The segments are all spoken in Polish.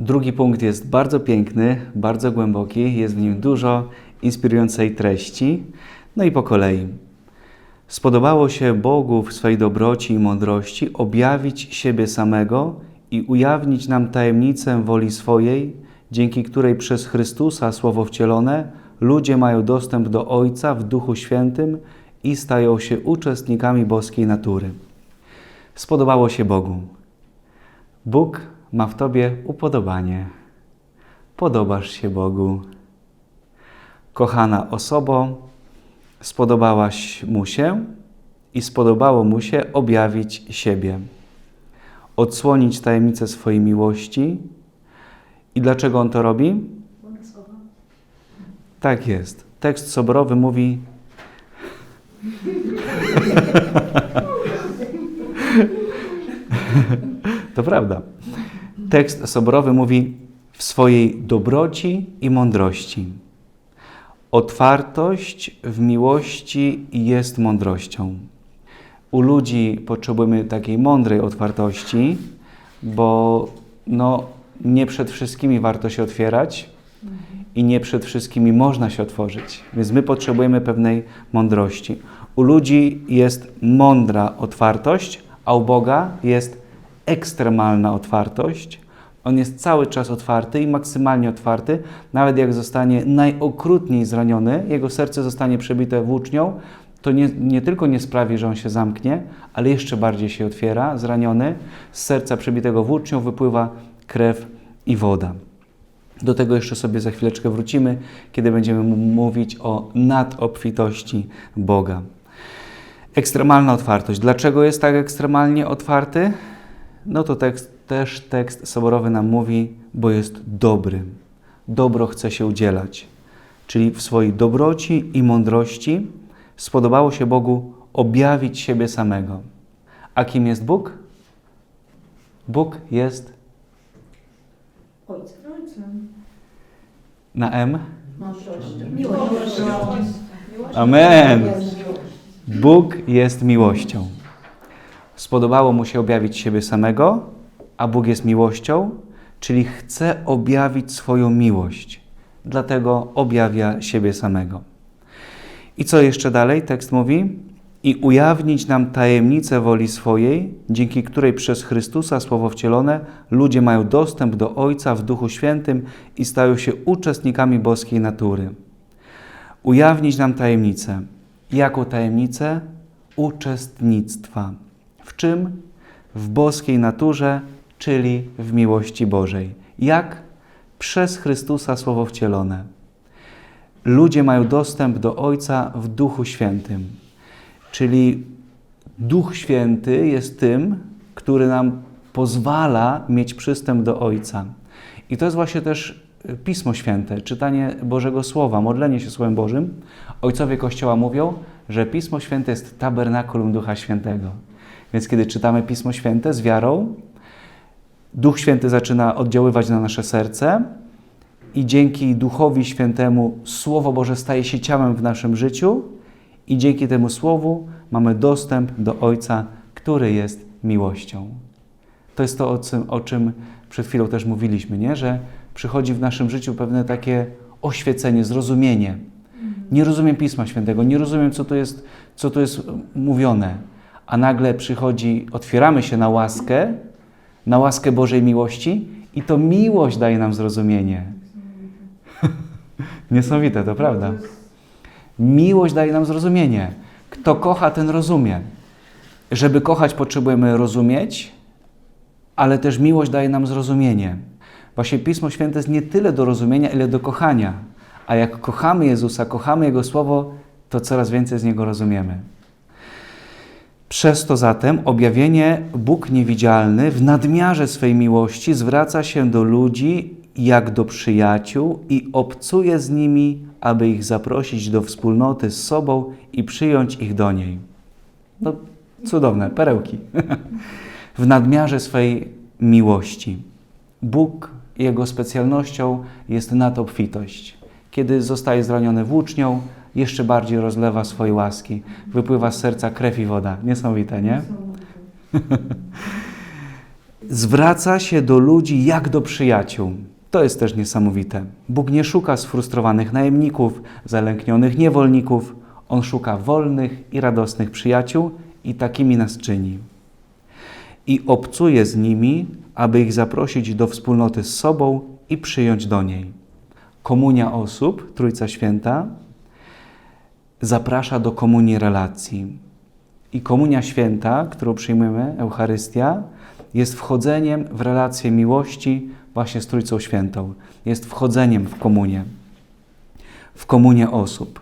Drugi punkt jest bardzo piękny, bardzo głęboki, jest w nim dużo inspirującej treści. No i po kolei. Spodobało się Bogu w swej dobroci i mądrości objawić siebie samego i ujawnić nam tajemnicę woli swojej, dzięki której przez Chrystusa, Słowo wcielone, ludzie mają dostęp do Ojca w Duchu Świętym i stają się uczestnikami boskiej natury. Spodobało się Bogu. Bóg ma w Tobie upodobanie. Podobasz się Bogu. Kochana osobo, spodobałaś Mu się i spodobało Mu się objawić siebie. Odsłonić tajemnicę swojej miłości. I dlaczego On to robi? Tak jest. Tekst soborowy mówi. to prawda. Tekst soborowy mówi w swojej dobroci i mądrości. Otwartość w miłości jest mądrością. U ludzi potrzebujemy takiej mądrej otwartości, bo no, nie przed wszystkimi warto się otwierać i nie przed wszystkimi można się otworzyć. Więc my potrzebujemy pewnej mądrości. U ludzi jest mądra otwartość, a u Boga jest ekstremalna otwartość. On jest cały czas otwarty i maksymalnie otwarty. Nawet jak zostanie najokrutniej zraniony, jego serce zostanie przebite włócznią, to nie, nie tylko nie sprawi, że on się zamknie, ale jeszcze bardziej się otwiera, zraniony. Z serca przebitego włócznią wypływa krew i woda. Do tego jeszcze sobie za chwileczkę wrócimy, kiedy będziemy mówić o nadobfitości Boga. Ekstremalna otwartość. Dlaczego jest tak ekstremalnie otwarty? No to tekst, też tekst soborowy nam mówi, bo jest dobry. Dobro chce się udzielać. Czyli w swojej dobroci i mądrości spodobało się Bogu objawić siebie samego. A kim jest Bóg? Bóg jest Ojcem. na M. Miłością. Amen. Bóg jest miłością. Spodobało mu się objawić siebie samego, a Bóg jest miłością, czyli chce objawić swoją miłość. Dlatego objawia siebie samego. I co jeszcze dalej tekst mówi? I ujawnić nam tajemnicę woli swojej, dzięki której przez Chrystusa, Słowo wcielone, ludzie mają dostęp do Ojca w Duchu Świętym i stają się uczestnikami boskiej natury. Ujawnić nam tajemnicę. Jaką tajemnicę? Uczestnictwa. W czym? W boskiej naturze, czyli w miłości Bożej. Jak? Przez Chrystusa Słowo wcielone. Ludzie mają dostęp do Ojca w Duchu Świętym. Czyli Duch Święty jest tym, który nam pozwala mieć przystęp do Ojca. I to jest właśnie też Pismo Święte, czytanie Bożego Słowa, modlenie się Słowem Bożym. Ojcowie Kościoła mówią, że Pismo Święte jest tabernakulum Ducha Świętego. Więc kiedy czytamy Pismo Święte z wiarą, Duch Święty zaczyna oddziaływać na nasze serce i dzięki Duchowi Świętemu Słowo Boże staje się ciałem w naszym życiu i dzięki temu Słowu mamy dostęp do Ojca, który jest miłością. To jest to, o czym, o czym przed chwilą też mówiliśmy, nie? że przychodzi w naszym życiu pewne takie oświecenie, zrozumienie. Nie rozumiem Pisma Świętego, nie rozumiem, co tu jest, co tu jest mówione. A nagle przychodzi, otwieramy się na łaskę, na łaskę Bożej miłości i to miłość daje nam zrozumienie. Niesamowite, to prawda. Miłość daje nam zrozumienie. Kto kocha, ten rozumie. Żeby kochać, potrzebujemy rozumieć, ale też miłość daje nam zrozumienie. Właśnie Pismo Święte jest nie tyle do rozumienia, ile do kochania. A jak kochamy Jezusa, kochamy Jego Słowo, to coraz więcej z Niego rozumiemy. Przez to zatem objawienie Bóg niewidzialny w nadmiarze swej miłości zwraca się do ludzi jak do przyjaciół i obcuje z nimi, aby ich zaprosić do wspólnoty z sobą i przyjąć ich do niej. No, cudowne, perełki. w nadmiarze swej miłości. Bóg, jego specjalnością jest nadobfitość. Kiedy zostaje zraniony włócznią, jeszcze bardziej rozlewa swojej łaski. Wypływa z serca krew i woda. Niesamowite, nie? zwraca się do ludzi jak do przyjaciół. To jest też niesamowite. Bóg nie szuka sfrustrowanych najemników, zalęknionych niewolników. On szuka wolnych i radosnych przyjaciół i takimi nas czyni. I obcuje z nimi, aby ich zaprosić do wspólnoty z sobą i przyjąć do niej. Komunia osób, Trójca Święta, zaprasza do komunii relacji. I komunia święta, którą przyjmujemy, Eucharystia, jest wchodzeniem w relację miłości właśnie z Trójcą Świętą. Jest wchodzeniem w komunię, w komunię osób.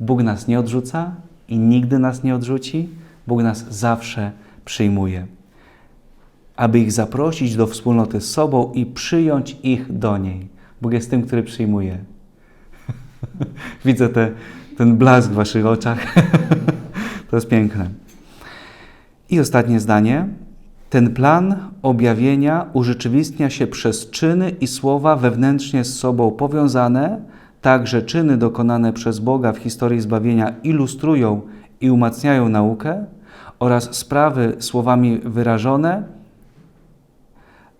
Bóg nas nie odrzuca i nigdy nas nie odrzuci. Bóg nas zawsze przyjmuje. Aby ich zaprosić do wspólnoty z sobą i przyjąć ich do niej. Bóg jest tym, który przyjmuje. Widzę te, ten blask w Waszych oczach. to jest piękne. I ostatnie zdanie. Ten plan objawienia urzeczywistnia się przez czyny i słowa wewnętrznie z sobą powiązane, tak że czyny dokonane przez Boga w historii zbawienia ilustrują i umacniają naukę oraz sprawy słowami wyrażone,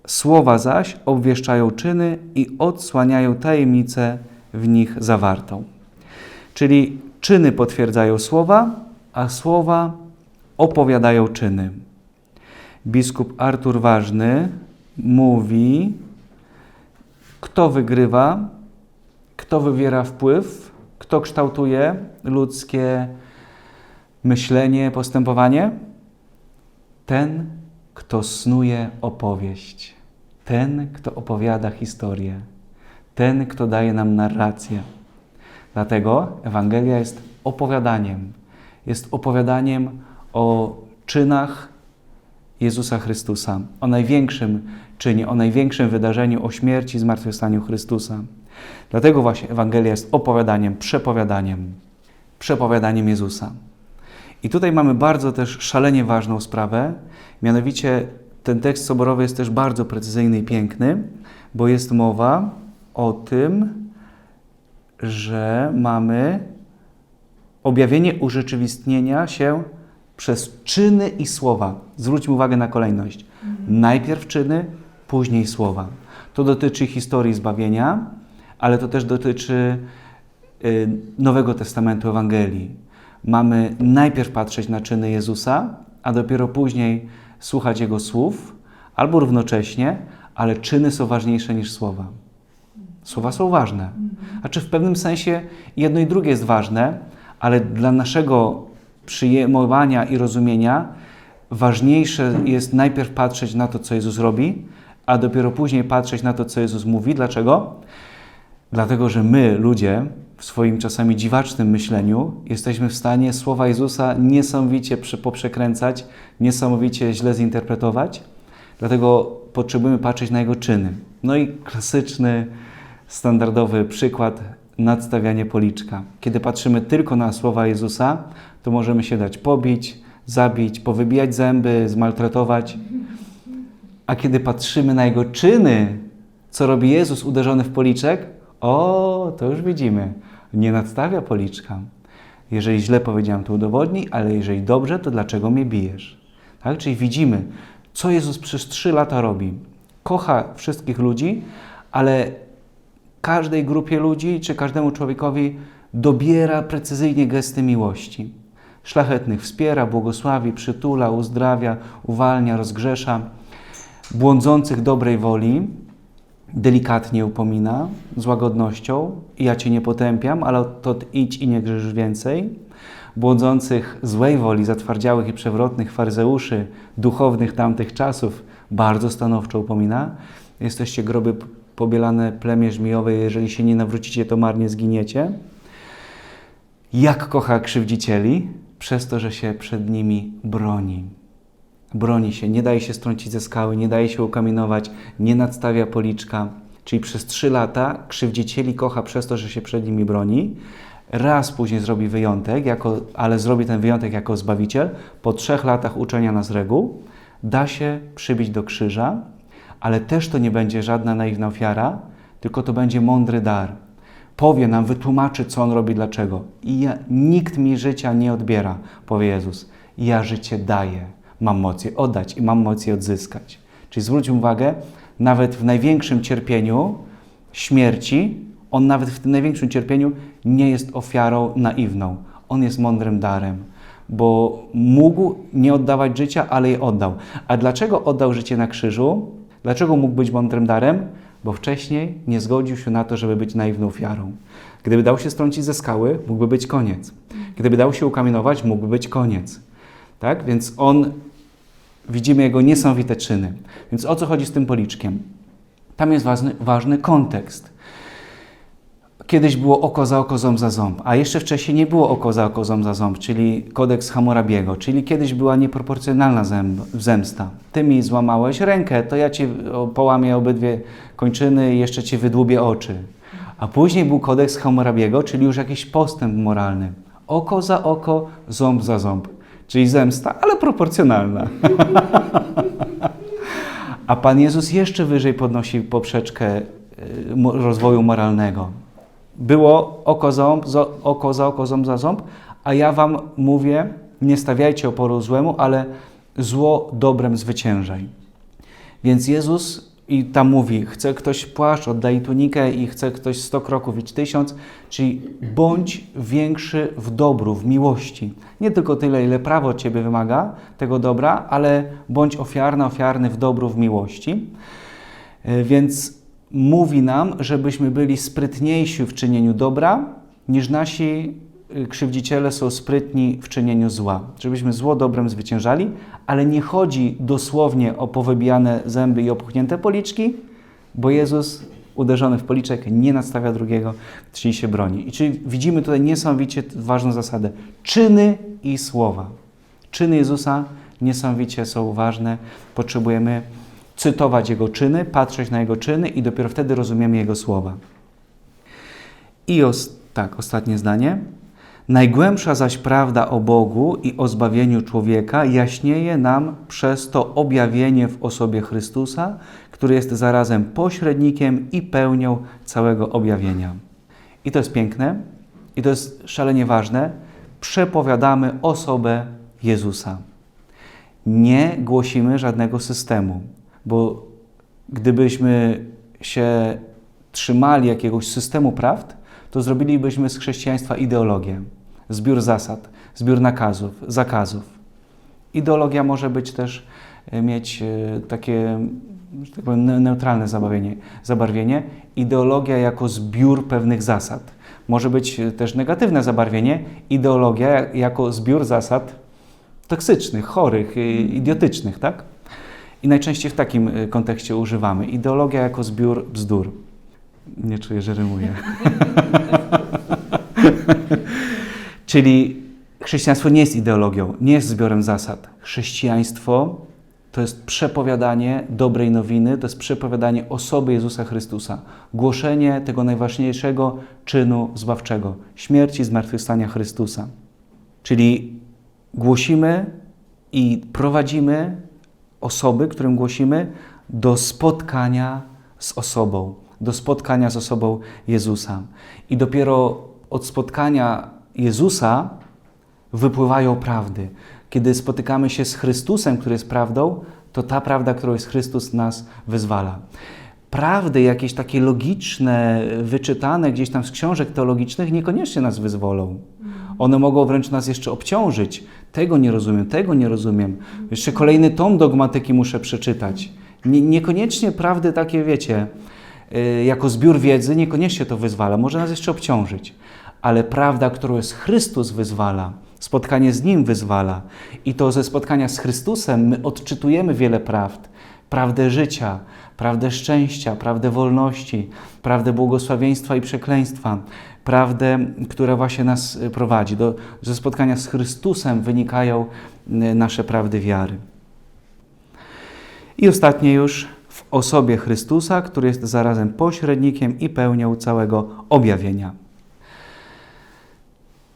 słowa zaś obwieszczają czyny i odsłaniają tajemnicę w nich zawartą. Czyli czyny potwierdzają słowa, a słowa opowiadają czyny. Biskup Artur Ważny mówi, kto wygrywa, kto wywiera wpływ, kto kształtuje ludzkie myślenie, postępowanie? Ten, kto snuje opowieść, ten, kto opowiada historię, ten, kto daje nam narrację. Dlatego Ewangelia jest opowiadaniem. Jest opowiadaniem o czynach Jezusa Chrystusa, o największym czynie, o największym wydarzeniu, o śmierci i zmartwychwstaniu Chrystusa. Dlatego właśnie Ewangelia jest opowiadaniem, przepowiadaniem, przepowiadaniem Jezusa. I tutaj mamy bardzo też szalenie ważną sprawę, mianowicie ten tekst soborowy jest też bardzo precyzyjny i piękny, bo jest mowa o tym, że mamy objawienie urzeczywistnienia się przez czyny i słowa. Zwróćmy uwagę na kolejność. Najpierw czyny, później słowa. To dotyczy historii zbawienia, ale to też dotyczy y, Nowego Testamentu Ewangelii. Mamy najpierw patrzeć na czyny Jezusa, a dopiero później słuchać Jego słów, albo równocześnie, ale czyny są ważniejsze niż słowa. Słowa są ważne. A czy w pewnym sensie jedno i drugie jest ważne, ale dla naszego przyjmowania i rozumienia ważniejsze jest najpierw patrzeć na to, co Jezus robi, a dopiero później patrzeć na to, co Jezus mówi. Dlaczego? Dlatego, że my, ludzie, w swoim czasami dziwacznym myśleniu, jesteśmy w stanie słowa Jezusa niesamowicie poprzekręcać, niesamowicie źle zinterpretować. Dlatego potrzebujemy patrzeć na Jego czyny. No i klasyczny, standardowy przykład nadstawianie policzka. Kiedy patrzymy tylko na słowa Jezusa, to możemy się dać pobić, zabić, powybijać zęby, zmaltretować. A kiedy patrzymy na Jego czyny, co robi Jezus uderzony w policzek, o, to już widzimy, nie nadstawia policzka. Jeżeli źle powiedziałem, to udowodnij, ale jeżeli dobrze, to dlaczego mnie bijesz? Tak? Czyli widzimy, co Jezus przez trzy lata robi. Kocha wszystkich ludzi, ale każdej grupie ludzi czy każdemu człowiekowi dobiera precyzyjnie gesty miłości. Szlachetnych wspiera, błogosławi, przytula, uzdrawia, uwalnia, rozgrzesza. Błądzących dobrej woli delikatnie upomina, z łagodnością. Ja Cię nie potępiam, ale to idź i nie grzesz więcej. Błądzących złej woli, zatwardziałych i przewrotnych faryzeuszy, duchownych tamtych czasów, bardzo stanowczo upomina. Jesteście groby pobielane plemię żmijowe, jeżeli się nie nawrócicie, to marnie zginiecie. Jak kocha krzywdzicieli? Przez to, że się przed nimi broni. Broni się, nie daje się strącić ze skały, nie daje się ukamienować, nie nadstawia policzka. Czyli przez trzy lata krzywdzicieli kocha przez to, że się przed nimi broni. Raz później zrobi wyjątek, jako, ale zrobi ten wyjątek jako Zbawiciel. Po trzech latach uczenia nas reguł da się przybić do krzyża, ale też to nie będzie żadna naiwna ofiara, tylko to będzie mądry dar. Powie nam, wytłumaczy, co On robi, dlaczego. I ja, nikt mi życia nie odbiera, powie Jezus. Ja życie daję. Mam moc je oddać i mam moc je odzyskać. Czyli zwróćmy uwagę, nawet w największym cierpieniu śmierci, on nawet w tym największym cierpieniu nie jest ofiarą naiwną. On jest mądrym darem, bo mógł nie oddawać życia, ale je oddał. A dlaczego oddał życie na krzyżu? Dlaczego mógł być mądrym darem? Bo wcześniej nie zgodził się na to, żeby być naiwną ofiarą. Gdyby dał się strącić ze skały, mógłby być koniec. Gdyby dał się ukamienować, mógłby być koniec. Tak? Więc on, widzimy jego niesamowite czyny. Więc o co chodzi z tym policzkiem? Tam jest ważny, ważny kontekst. Kiedyś było oko za oko, ząb za ząb, a jeszcze wcześniej nie było oko za oko, ząb za ząb, czyli kodeks Hammurabiego, czyli kiedyś była nieproporcjonalna zęb, zemsta. Ty mi złamałeś rękę, to ja ci połamię obydwie kończyny i jeszcze ci wydłubię oczy. A później był kodeks Hammurabiego, czyli już jakiś postęp moralny. Oko za oko, ząb za ząb, czyli zemsta, ale proporcjonalna. A Pan Jezus jeszcze wyżej podnosi poprzeczkę y, rozwoju moralnego. Było oko za, ząb, zo- oko za oko, ząb za ząb, a ja wam mówię, nie stawiajcie oporu złemu, ale zło dobrem zwyciężaj. Więc Jezus i tam mówi, chce ktoś płaszcz, oddaj tunikę i chce ktoś sto kroków, idź tysiąc, czyli bądź większy w dobru, w miłości. Nie tylko tyle, ile prawo od Ciebie wymaga tego dobra, ale bądź ofiarna, ofiarny w dobru, w miłości. E, Więc mówi nam, żebyśmy byli sprytniejsi w czynieniu dobra, niż nasi y, krzywdziciele są sprytni w czynieniu zła. Żebyśmy zło dobrem zwyciężali, ale nie chodzi dosłownie o powybijane zęby i opuchnięte policzki, bo Jezus uderzony w policzek nie nadstawia drugiego, czyli się broni. I czyli widzimy tutaj niesamowicie ważną zasadę. Czyny i słowa. Czyny Jezusa niesamowicie są ważne. Potrzebujemy cytować Jego czyny, patrzeć na Jego czyny i dopiero wtedy rozumiemy Jego słowa. I os, tak, ostatnie zdanie. Najgłębsza zaś prawda o Bogu i o zbawieniu człowieka jaśnieje nam przez to objawienie w osobie Chrystusa, który jest zarazem pośrednikiem i pełnią całego objawienia. I to jest piękne, i to jest szalenie ważne. Przepowiadamy osobę Jezusa. Nie głosimy żadnego systemu, bo gdybyśmy się trzymali jakiegoś systemu prawd, to zrobilibyśmy z chrześcijaństwa ideologię, zbiór zasad, zbiór nakazów, zakazów. Ideologia może być też e, mieć e, takie tak powiem, ne- neutralne zabawienie, zabarwienie. Ideologia jako zbiór pewnych zasad. Może być e, też negatywne zabarwienie. Ideologia jako zbiór zasad toksycznych, chorych, idiotycznych, tak? I najczęściej w takim e, kontekście używamy. Ideologia jako zbiór bzdur. Nie czuję, że rymuję. Czyli chrześcijaństwo nie jest ideologią, nie jest zbiorem zasad. Chrześcijaństwo to jest przepowiadanie dobrej nowiny, to jest przepowiadanie osoby Jezusa Chrystusa, głoszenie tego najważniejszego czynu zbawczego śmierci, zmartwychwstania Chrystusa. Czyli głosimy i prowadzimy osoby, którym głosimy, do spotkania z osobą, do spotkania z osobą Jezusa. I dopiero od spotkania Jezusa wypływają prawdy. Kiedy spotykamy się z Chrystusem, który jest prawdą, to ta prawda, którą jest Chrystus, nas wyzwala. Prawdy jakieś takie logiczne, wyczytane gdzieś tam z książek teologicznych, niekoniecznie nas wyzwolą. One mogą wręcz nas jeszcze obciążyć. Tego nie rozumiem, tego nie rozumiem. Jeszcze kolejny tom dogmatyki muszę przeczytać. Nie, niekoniecznie prawdy takie, wiecie, y, jako zbiór wiedzy, niekoniecznie to wyzwala. Może nas jeszcze obciążyć. Ale prawda, którą jest Chrystus, wyzwala. Spotkanie z Nim wyzwala. I to ze spotkania z Chrystusem my odczytujemy wiele prawd. Prawdę życia, prawdę szczęścia, prawdę wolności, prawdę błogosławieństwa i przekleństwa, prawdę, która właśnie nas y, prowadzi. Do, ze spotkania z Chrystusem wynikają y, nasze prawdy wiary. I ostatnie już w osobie Chrystusa, który jest zarazem pośrednikiem i pełnią całego objawienia.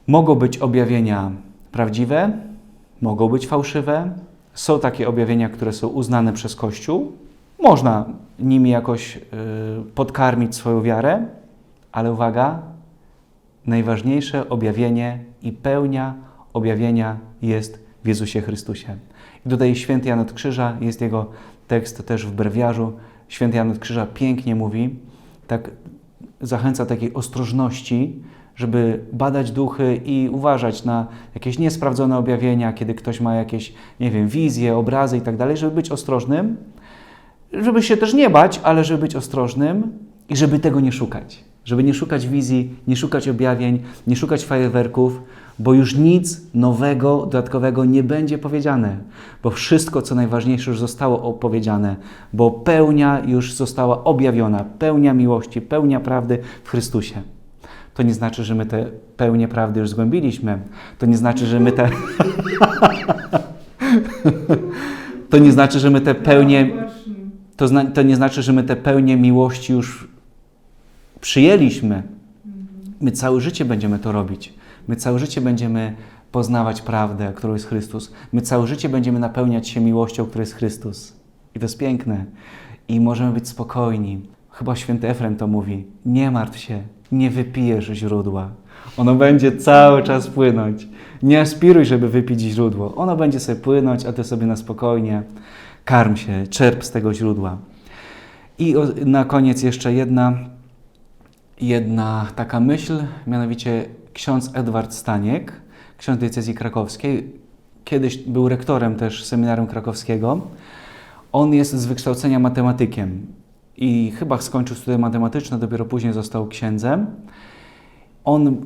Mogą być objawienia prawdziwe, mogą być fałszywe. Są takie objawienia, które są uznane przez Kościół. Można nimi jakoś y, podkarmić swoją wiarę, ale uwaga, najważniejsze objawienie i pełnia objawienia jest w Jezusie Chrystusie. I tutaj święty Jan od Krzyża jest jego tekst też w brewiarzu. Święty Jan od Krzyża pięknie mówi, tak zachęca takiej ostrożności, żeby badać duchy i uważać na jakieś niesprawdzone objawienia, kiedy ktoś ma jakieś, nie wiem, wizje, obrazy i tak dalej, żeby być ostrożnym, żeby się też nie bać, ale żeby być ostrożnym i żeby tego nie szukać. Żeby nie szukać wizji, nie szukać objawień, nie szukać fajerwerków, bo już nic nowego, dodatkowego nie będzie powiedziane, bo wszystko, co najważniejsze, już zostało opowiedziane, bo pełnia już została objawiona, pełnia miłości, pełnia prawdy w Chrystusie. To nie znaczy, że my te pełnię prawdy już zgłębiliśmy. To nie znaczy, że my te. to nie znaczy, że my te pełnie. To, zna, to nie znaczy, że my te pełnię miłości już przyjęliśmy. My całe życie będziemy to robić. My całe życie będziemy poznawać prawdę, którą jest Chrystus. My całe życie będziemy napełniać się miłością, która jest Chrystus. I to jest piękne. I możemy być spokojni. Chyba święty Efrem to mówi. Nie martw się, nie wypijesz źródła. Ono będzie cały czas płynąć. Nie aspiruj, żeby wypić źródło. Ono będzie sobie płynąć, a ty sobie na spokojnie karm się, czerp z tego źródła. I na koniec jeszcze jedna, jedna taka myśl, mianowicie ksiądz Edward Staniek, ksiądz diecezji krakowskiej, kiedyś był rektorem też seminarium krakowskiego. On jest z wykształcenia matematykiem i chyba skończył studia matematyczne, dopiero później został księdzem. On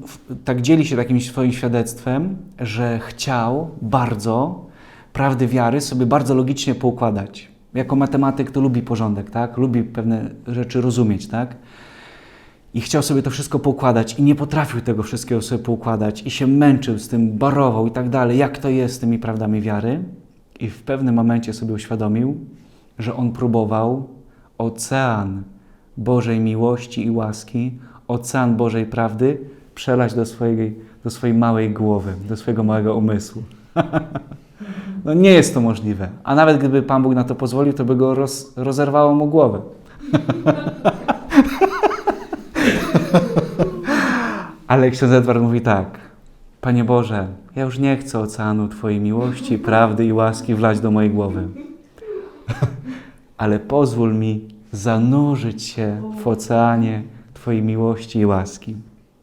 tak dzieli się takim swoim świadectwem, że chciał bardzo prawdy wiary sobie bardzo logicznie poukładać. Jako matematyk to lubi porządek, tak? Lubi pewne rzeczy rozumieć, tak? I chciał sobie to wszystko poukładać i nie potrafił tego wszystkiego sobie poukładać i się męczył z tym, barował i tak dalej, jak to jest z tymi prawdami wiary. I w pewnym momencie sobie uświadomił, że on próbował ocean Bożej miłości i łaski, ocean Bożej prawdy przelać do swojej, do swojej małej głowy, do swojego małego umysłu. No nie jest to możliwe. A nawet gdyby Pan Bóg na to pozwolił, to by go roz, rozerwało mu głowę. Ale ksiądz Edward mówi tak. Panie Boże, ja już nie chcę oceanu Twojej miłości, prawdy i łaski wlać do mojej głowy. Ale pozwól mi zanurzyć się w oceanie Twojej miłości i łaski.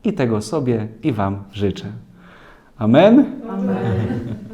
I tego sobie i Wam życzę. Amen? Amen.